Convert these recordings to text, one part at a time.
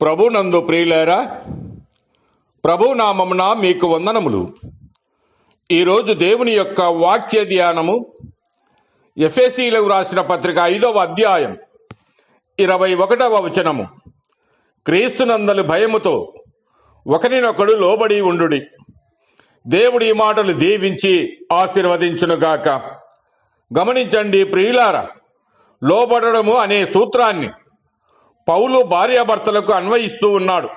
ప్రభునందు ప్రియులారా ప్రభు నామమున మీకు వందనములు. ఈరోజు దేవుని యొక్క వాక్య ధ్యానము ఎఫ్ఎసీలకు రాసిన పత్రిక ఐదవ అధ్యాయం ఇరవై ఒకటవ వచనము. క్రీస్తునందలి భయముతో ఒకరినొకడు లోబడి ఉండుడి. దేవుడి ఈ మాటలు దీవించి ఆశీర్వదించునుగాక. గమనించండి ప్రియులారా లోబడము అనే సూత్రాన్ని పౌలు భార్యాభర్తలకు అన్వయిస్తూ ఉన్నాడు.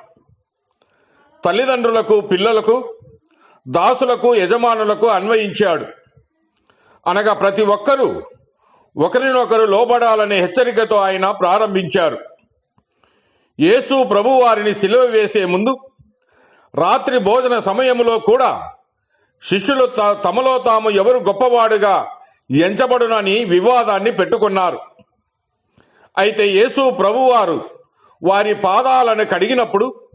తల్లిదండ్రులకు పిల్లలకు దాసులకు యజమానులకు అన్వయించాడు. అనగా ప్రతి ఒక్కరూ ఒకరినొకరు లోబడాలనే హెచ్చరికతో ఆయన ప్రారంభించారు. యేసు ప్రభు వారిని సిలువ వేసే ముందు రాత్రి భోజన సమయములో కూడా శిష్యులు త- తమలో తాము ఎవరు గొప్పవాడుగా ఎంచబడునని వివాదాన్ని పెట్టుకున్నారు. అయితే యేసు ప్రభువారు వారి పాదాలను కడిగినప్పుడు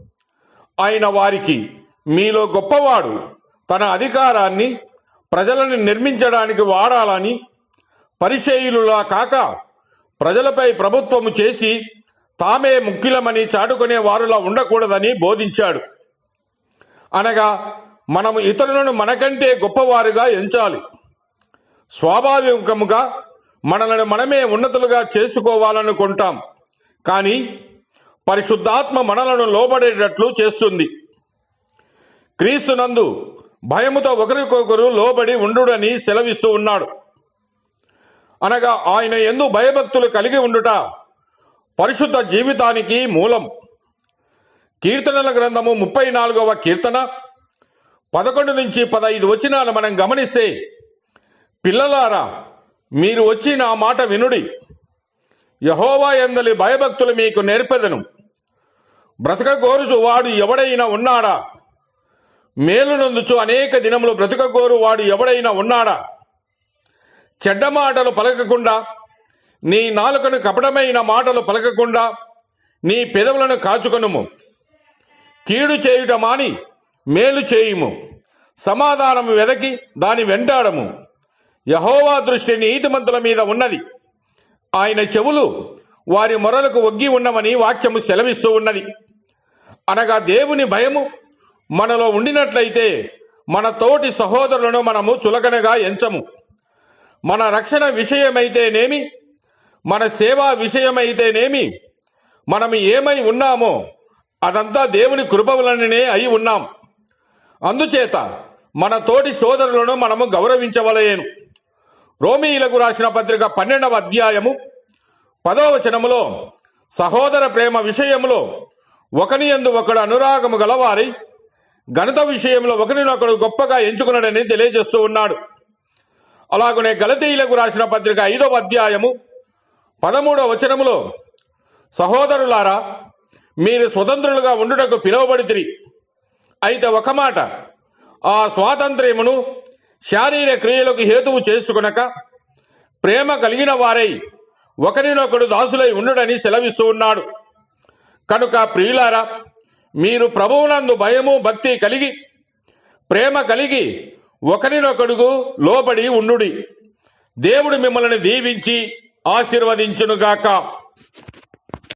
ఆయన వారికి మీలో గొప్పవాడు తన అధికారాన్ని ప్రజలను నిర్మించడానికి వాడాలని పరిశైలులా కాక ప్రజలపై ప్రభుత్వము చేసి తామే ముఖ్యులమని చాటుకునే వారులా ఉండకూడదని బోధించాడు. అనగా మనము ఇతరులను మనకంటే గొప్పవారుగా ఎంచాలి. స్వాభావికముగా మనలను మనమే ఉన్నతులుగా చేసుకోవాలనుకుంటాం. కానీ పరిశుద్ధాత్మ మనలను లోబడేటట్లు చేస్తుంది. క్రీస్తునందు భయముతో ఒకరికొకరు లోబడి ఉండుడని సెలవిస్తూ ఉన్నాడు. అనగా ఆయన ఎందు భయభక్తులు కలిగి ఉండుట పరిశుద్ధ జీవితానికి మూలం. కీర్తనల గ్రంథము ముప్పై నాలుగవ కీర్తన పదకొండు నుంచి పదహైదు వచనాలు మనం గమనిస్తే పిల్లలారా మీరు వచ్చి నా మాట వినుడి. యహోవా ఎందలి భయభక్తులు మీకు నేర్పెదను. బ్రతకగోరుచు వాడు ఎవడైనా ఉన్నాడా? మేలునందుచు అనేక దినములు బ్రతకగోరు వాడు ఎవడైనా ఉన్నాడా? చెడ్డ మాటలు పలకకుండా నీ నాలుకను కపటమైన మాటలు పలకకుండా నీ పెదవులను కాచుకొనుము. కీడు చేయుట మాని మేలు చేయుము. సమాధానము వెదకి దాని వెంటాడము. యహోవా దృష్టి నీతిమంతుల మీద ఉన్నది. ఆయన చెవులు వారి మొరలకు ఒగ్గి ఉన్నవని వాక్యము సెలవిస్తూ ఉన్నది. అనగా దేవుని భయము మనలో ఉండినట్లయితే మన తోటి సహోదరులను మనము చులకనగా ఎంచము. మన రక్షణ విషయమైతేనేమి? మన సేవా విషయమైతేనేమి? మనం ఏమై ఉన్నామో అదంతా దేవుని కృప వలననే అయి ఉన్నాం. అందుచేత మన తోటి సోదరులను మనము గౌరవించవలేను. రోమీయులకు రాసిన పత్రిక పన్నెండవ అధ్యాయము పదవ వచనములో సహోదర ప్రేమ విషయములో ఒకని యందు ఒకడు అనురాగము గలవారి గణిత విషయంలో ఒకరినొకడు గొప్పగా ఎంచుకున్నాడని తెలియజేస్తూ ఉన్నాడు. అలాగనే గలతీయులకు రాసిన పత్రిక ఐదవ అధ్యాయము పదమూడవ వచనములో సహోదరులారా మీరు స్వతంత్రులుగా ఉండుటకు పిలువబడితిరి. అయితే ఒక మాట ఆ స్వాతంత్ర్యమును శారీర క్రియలకు హేతువు చేసుకునక ప్రేమ కలిగిన వారై ఒకరినొకడు దాసులై ఉండుడని సెలవిస్తూ ఉన్నాడు. కనుక ప్రియులారా మీరు ప్రభువునందు భయము భక్తి కలిగి ప్రేమ కలిగి ఒకరినొకడుగు లోబడి ఉండుడి. దేవుడు మిమ్మల్ని దీవించి ఆశీర్వదించునుగాక.